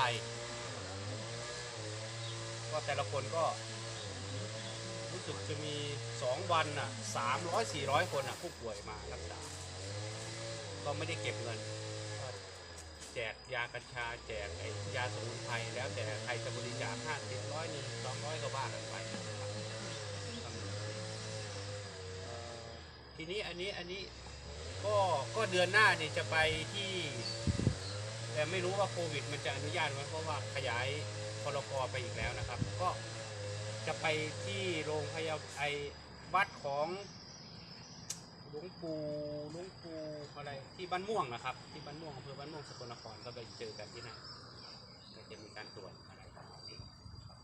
ไพรก็แต่ละคนก็รู้สึกจะมีสองวันน่ะสามร้อยสี่ร้อยคนน่ะผู้ป่วยมารักษา ก็ไม่ได้เก็บเงิน แจกยากัญชา แจกไอ้ยาสมุนไพรแล้วแต่ใครจะบริจาคห้าสิบร้อยหนึ่งสองร้อยก็ว่ากันไปทีนี้อันนี้อันนี้ก็ก็เดือนหน้าเนี่ยจะไปที่ แต่ไม่รู้ว่าโควิด มันจะอนุญาตไหมเพราะว่าขยายพรกไปอีกแล้วนะครับ ก็จะไปที่โรงพยาบาลไอวัดของหลวงปู่หลวงปู่อะไรที่บ้านม่วงนะครับ ที่บ้านม่วงอำเภอบ้านม่วงสกลนครก็ไปเจอกันที่นั่นก็จะมีการตรวจอะไรประมาณนี้ครับ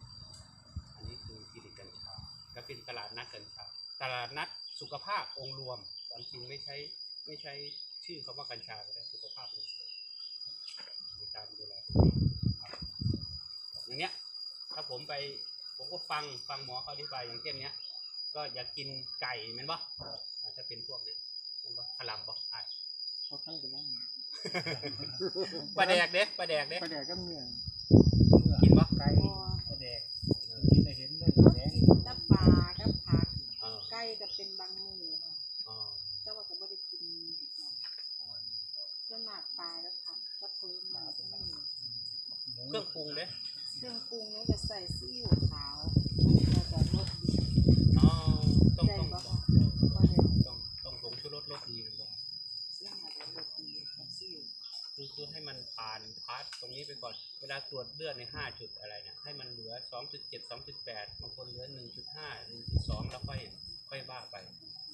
อันนี้คือที่ดิกัญชาและเป็นตลาดนัดกัญชาตลาดนัดสุขภาพองค์รวมความจริงไม่ใช้ไม่ใช้ชื่อคำว่ากัญชาก็ได้สุขภาพองค์รวม การดูแลครับอย่างเนี้ย ถ้าผมไปผมก็ฟังฟังหมอเขาอธิบายอย่างเช่นเนี้ย ก็อยากกินไก่แมันบ่อ่าถ้าเป็นพวกเนี้ยแมันบ่ขลำบ่ไอ้เขาตั้งกันแล้วปลาแดกเด้ปลาแดกเด้ประเดี๋ยวก็เมื่อกินบ่ไก่พอประเดี๋ยวกินได้เห็นเลยเขาแดงกินกับปลากับผักเออไก่ก็เป็นบางมื้อค่ะเออแต่ว่าก็บ่ได้กินส่วนมากปลากับผักกับผลไม้ก็ไม่มี หมู เครื่องปรุงเด้เครื่องปรุงนี่ก็ใส่ซีอิ๊วขาวแล้วก็รสดีอ๋อต้องได้ต้องบ่ต้องคะว่าได้ต้องต้องผงชูรสรสดีมันบ่ซึ่งอาจจะรสดีกับซีอิ๊วคือคือให้มันผ่านพาร์ทตรงนี้ไปก่อน เวลาตรวจเลือดในห้าจุดอะไรเนี่ยให้มันเหลือสองจุดเจ็ดสองจุดแปดบางคนเหลือหนึ่งจุดห้าหนึ่งจุดสองแล้วค่อยค่อยว่าไป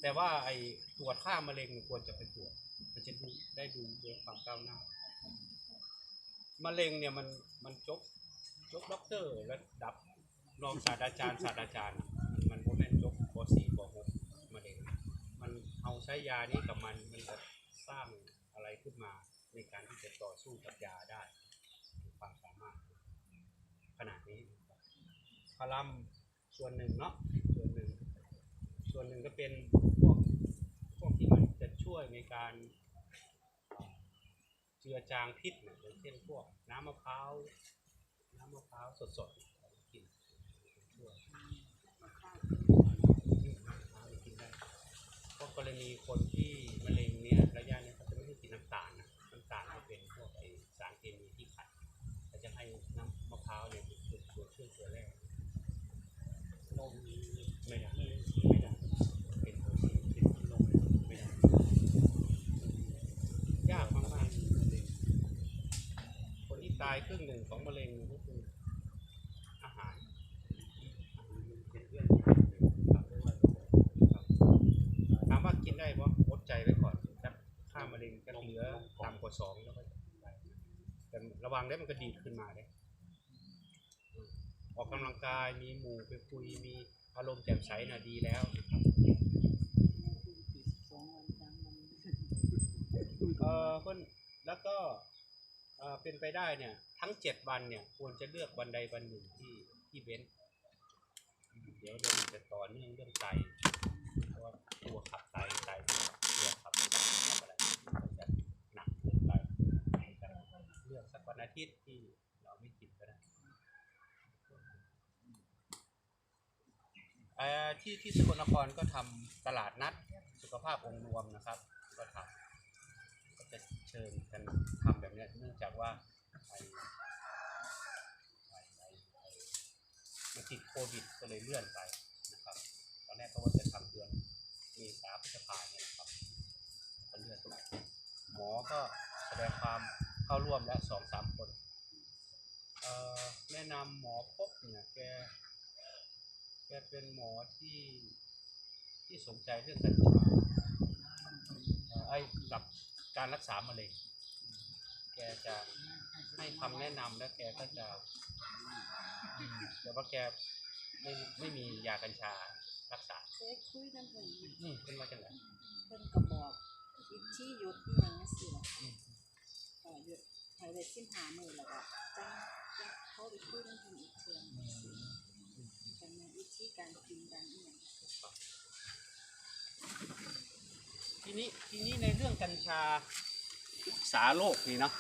แต่ว่าไอ้ตรวจค่ามะเร็งเนี่ยควรจะไปตรวจมันจะดูได้ดูเรื่องความก้าวหน้า มะเร็งเนี่ยมันมันจบจบด็อกเตอร์ระดับรองศาสตราจารย์ศาสตราจารย์ มันโมเมนจบปสี่ปหกมะเร็งมันเอาใช้ยานี้กับมันมันจะสร้างอะไรขึ้นมาในการที่จะต่อสู้กับยาได้ความสามารถขนาดนี้พารัมส่วนหนึ่งเนาะส่วนหนึ่ง ส่วนหนึ่งก็เป็นพวกพวกที่มันจะช่วยในการ เจือจางพิษเนี่ยอย่างเช่นพวกน้ำมะพร้าวน้ำมะพร้าวสดๆเอามากินช่วยมะพร้าวกินได้เพราะกรณีคนที่มะเร็งเนี่ยระยะเนี้เขาจะไม่ให้กินน้ำตาลนะน้ำตาลมันเป็นพวกไอสารเคมีที่ขัดเขาจะให้น้ำมะพร้าวเนี่ยเป็นตัวตัวช่วยตัวแรกนมไม่ได้ไม่ได้เป็นตัวที่เป็นนมไม่ได้ยากมากๆมะเร็งคนที่ ตายครึ่งหนึ่งของมะเร็งก็คืออาหารเป็นเรื่องครับครับถามว่ากินได้ปะอดใจไว้ก่อนสักค่ามะเร็งก็เหลือต่ำกว่าสองแล้วก็แต่ระวังได้มันก็ดีขึ้นมาเลยอืมออกกำลังกายมีหมู่ไปคุยมีอารมณ์แจ่มใสน่ะดีแล้วเออเพิ่นแล้วก็ เอ่อเป็นไปได้เนี่ย ทั้งเจ็ดวันเนี่ย ควรจะเลือกวันใดวันหนึ่งที่ที่เว้น เดี๋ยวเดี๋ยวมันจะต่อเนื่องเรื่องไตเพราะว่าตัวขับไตไตตัวขับไตขับอะไรจะหนักเกินไปเลือกสักวันอาทิตย์ที่เราไม่กินก็ได้ที่ที่สกลนครก็ทำตลาดนัด สุขภาพองค์รวมนะครับ ก็ทำก็จะเชิญกัน จากว่าไอไอไอไอมันติดโควิดก็เลยเลื่อนไปนะครับ ตอนแรกก็ว่าจะทำเดือนเมษาพฤษภาเนี่ยนะครับก็เลื่อนไปหมอก็แสดงความเข้าร่วมแล้วสองสามคนแนะนำหมอพบเนี่ยแกแกเป็นหมอที่ที่สนใจเรื่องกัญชาเอ่อไอ้กับการรักษามะเร็ง จะให้คำแนะนำแล้วแกก็จะอืมแต่ว่าแกไม่ไม่มียากัญชารักษาเคยคุยกันเพิ่นอืมเป็นว่าจังไงเพิ่นก็บอกอีกที่หยุดอีหยังจังซี่ล่ะอืมเออหยุดให้ได้15มื้อแล้วก็จังจังเขาไปคุยกันเพิ่นอีกเทื่อหนึ่งกันแม่นวิธีการกินกันอีหยังทีนี้ทีนี้ในเรื่องกัญชารักษาโรคนี่เนาะ